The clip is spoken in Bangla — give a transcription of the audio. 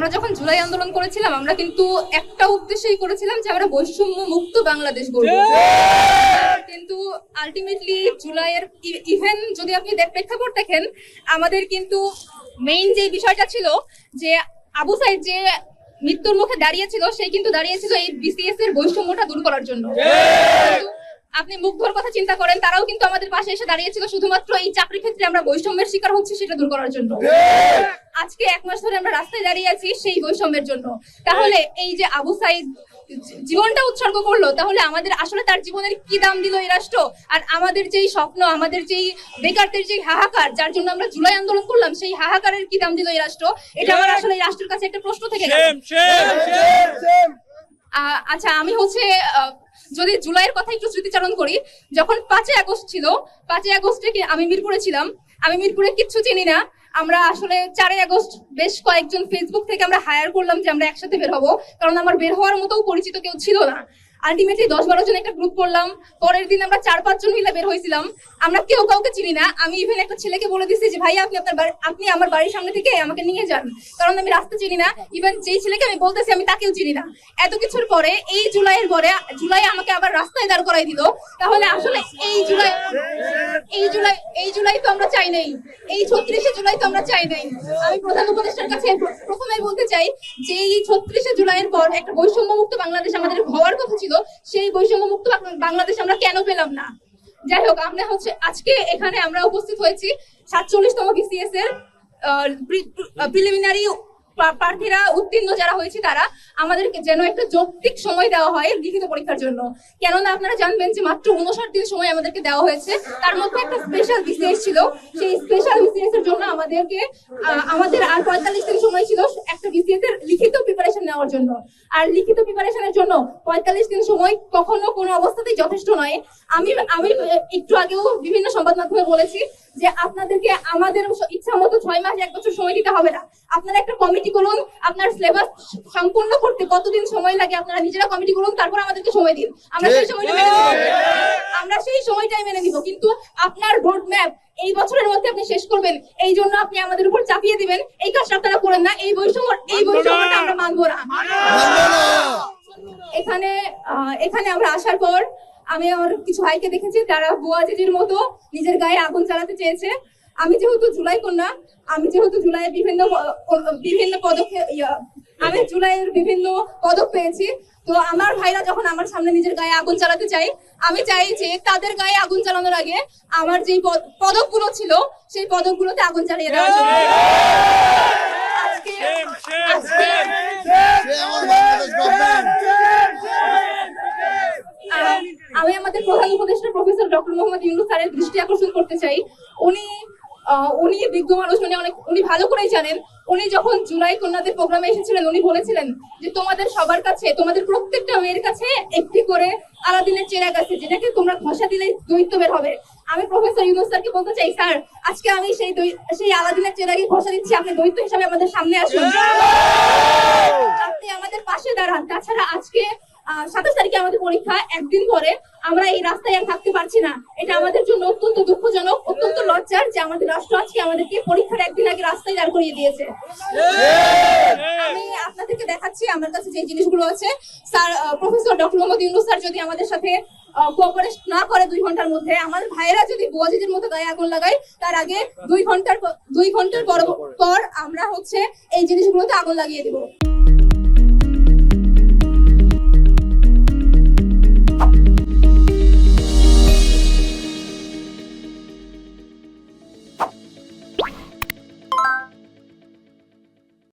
আমরা যখন জুলাই আন্দোলন করেছিলাম আমরা কিন্তু একটা উদ্দেশ্যই করেছিলাম যে আমরা বৈষম্য মুক্ত বাংলাদেশ গড়ব। কিন্তু আলটিমেটলি জুলাইয়ের ইভেন যদি আপনি প্রেক্ষাপট দেখেন আমাদের কিন্তু মেইন যে বিষয়টা ছিল যে আবু সাইদ যে মৃত্যুর মুখে দাঁড়িয়েছিল সে কিন্তু দাঁড়িয়েছিল এই বিসিএস এর বৈষম্যটা দূর করার জন্য। আপনি মুগ্ধর কথা চিন্তা করেন তারাও কিন্তু আমাদের পাশে এসে দাঁড়িয়েছিল। শুধুমাত্র এই চাকরি ক্ষেত্রে আমরা বৈষম্যের শিকার হচ্ছি সেটা দূর করার জন্য। আজকে এক মাস ধরে আমরা রাস্তায় দাঁড়িয়ে আছি সেই বৈষম্যের জন্য। তাহলে এই যে আবু সাইদ জীবনটা উৎসর্গ করল তাহলে আমাদের আসলে তার জীবনের কি দাম দিল এই রাষ্ট্র? আর আমাদের যেই স্বপ্ন আমাদের যেই বেকারদের যেই হাহাকার যার জন্য আমরা জুলাই আন্দোলন করলাম সেই হাহাকারের কি দাম দিল এই রাষ্ট্র? এটা আমার আসলে এই রাষ্ট্রের কাছে একটা প্রশ্ন থেকে আচ্ছা আমি হচ্ছে আহ, যদি জুলাইয়ের কথা একটু স্মৃতিচারণ করি, যখন পাঁচই আগস্ট ছিল, পাঁচই আগস্টে আমি মিরপুরে ছিলাম? আমি মিরপুরে কিচ্ছু চিনি না। আমরা আসলে চারই আগস্ট বেশ কয়েকজন ফেসবুক থেকে আমরা হায়ার করলাম যে আমরা একসাথে বের হব। কারণ আমার বের হওয়ার মতো পরিচিত কেউ ছিল না। আলটিমেটলি দশ বারো জন একটা গ্রুপ করলাম। পরের দিন আমরা চার পাঁচজন মিলে বের হয়েছিলাম। আমরা কেউ কাউকে চিনি না। আমি ইভেন একটা ছেলেকে বলে দিচ্ছি যে ভাইয়া আপনি আপনার আপনি আমার বাড়ির সামনে থেকে আমাকে নিয়ে যান। কারণ আমি রাস্তা চিনি না। ইভেন যেই ছেলেকে আমি বলতেছি, আমি তাকেও চিনি না। এত কিছুর পরে, এই জুলাইয়ের পরে, জুলাই আমাকে আবার রাস্তায় দাঁড় করাই দিল। তাহলে আসলে এই জুলাই এই জুলাই এই জুলাই তো আমরা চাই নাই। এই ছত্রিশে জুলাই তো আমরা চাই নাই। আমি প্রধান উপদেষ্টার কাছে প্রথমে বলতে চাই যে, এই ছত্রিশে জুলাইয়ের পর একটা বৈষম্য মুক্ত বাংলাদেশ আমাদের হওয়ার কথা ছিল। সেই বৈষম্য মুক্ত বাংলাদেশ আমরা কেন পেলাম না? যাই হোক, আমরা হচ্ছে আজকে এখানে আমরা উপস্থিত হয়েছি সাতচল্লিশতম বিসিএস এর প্রিলিমিনারি প্রার্থীরা উত্তীর্ণ যারা হয়েছে তারা, আমাদেরকে যেন একটা যৌক্তিক সময় দেওয়া হয় লিখিত পরীক্ষার জন্য। কেননা আপনারা জানবেন যে মাত্র উনষাট দিন সময় আমাদেরকে দেওয়া হয়েছে। তার মধ্যে একটা স্পেশাল বিসিএস ছিল। সেই স্পেশাল বিসিএস এর জন্য আমাদেরকে আমাদের আর পঁয়তাল্লিশ দিন সময় ছিল একটা বিসিএস এর লিখিত প্রিপারেশন নেওয়ার জন্য। আর লিখিত প্রিপারেশনের জন্য পঁয়তাল্লিশ দিন সময় কখনো কোনো অবস্থাতেই যথেষ্ট নয়। আমি আমি একটু আগেও বিভিন্ন সংবাদ মাধ্যমে বলেছি যে আপনাদেরকে আমাদের ইচ্ছা মতো ছয় মাস এক বছর সময় দিতে হবে না। আপনারা একটা কমিটি করুন আপনার সিলেবাস সম্পূর্ণ করতে কতদিন সময় লাগে আপনারা নিজেরা কমিটি করুন তারপর আমাদেরকে সময় দিন। আমরা সেই সময়টা মেনে নিব। আমরা সেই সময়টাই মেনে নিব। কিন্তু আপনার রোড ম্যাপ এই বছরের মধ্যে আপনি শেষ করবেন। এই জন্য আপনি আমাদের উপর চাপিয়ে দিবেন। এই কাজটা আপনারা করেন না। এই বৈষম্য এই বৈষম্যটা আমরা মানবো না। এখানে এখানে আমরা আসার পর আমি আমার কিছু ভাইকে দেখেছি। তারা বুয়া জিজির মতো নিজের গায়ে আগুন চালাতে চেয়েছে। আমি যেহেতু জুলাই কন্যা আমি যেহেতু জুলাইয়ের বিভিন্ন বিভিন্ন পদক্ষেপ আমি জুলাইয়ের বিভিন্ন পদক পেয়েছি তো আমার ভাইরা যখন আমার সামনে নিজের গায়ে আগুন চালাতে চাই আমি চাই যে তাদের গায়ে আগুন চালানোর আগে আমার যে পদকগুলো ছিল সেই পদকগুলোতে আগুন চালিয়ে দেওয়ার জন্য আজকে. আহ, আমি আমাদের প্রধান উপদেষ্টা প্রফেসর ডক্টর মোহাম্মদ ইউনুস স্যারের দৃষ্টি আকর্ষণ করতে চাই উনি উনি বিজ্ঞ মানুষ উনি অনেক উনি ভালো করেই জানেন। উনি যখন জুলাই কন্যাদের প্রোগ্রামে এসেছিলেন উনি বলেছিলেন যে তোমাদের সবার কাছে তোমাদের প্রত্যেকটা মেয়ের কাছে একটি করে আলাদিনের চেরাগ আছে যেটাকে তোমরা ঘষা দিলে দৈত্য বের হবে। আমি প্রফেসর ইউনুস স্যারকে বলতে চাই স্যার আজকে আমি সেই সেই আলাদিনের চেরাগে ঘষা দিচ্ছি আপনি দৈত্য হিসাবে আমাদের সামনে আসুন। আপনি আমাদের পাশে দাঁড়ান। তাছাড়া আজকে সাতাশ তারিখে আমাদের পরীক্ষা, একদিন পরে আমরা এই রাস্তায় আর থাকতে পারছি না। এটা আমাদের জন্য অত্যন্ত দুঃখজনক, অত্যন্ত লজ্জার যে আমাদের রাষ্ট্র আজকে আমাদেরকে পরীক্ষার একদিন আগে রাস্তায় দাঁড় করিয়ে দিয়েছে। আমি আপনাদেরকে দেখাচ্ছি, আমার কাছে যে জিনিসগুলো আছে। Sir professor doctor Mohammad Yunus sir যদি আমাদের সাথে কোঅপারেট না করে দুই ঘণ্টার মধ্যে আমাদের ভাইয়েরা যদি বোয়াজিদের মতো গায়ে আগুন লাগায়, তার আগে দুই ঘণ্টার দুই ঘণ্টার পর আমরা হচ্ছে এই জিনিসগুলোতে আগুন লাগিয়ে দিব।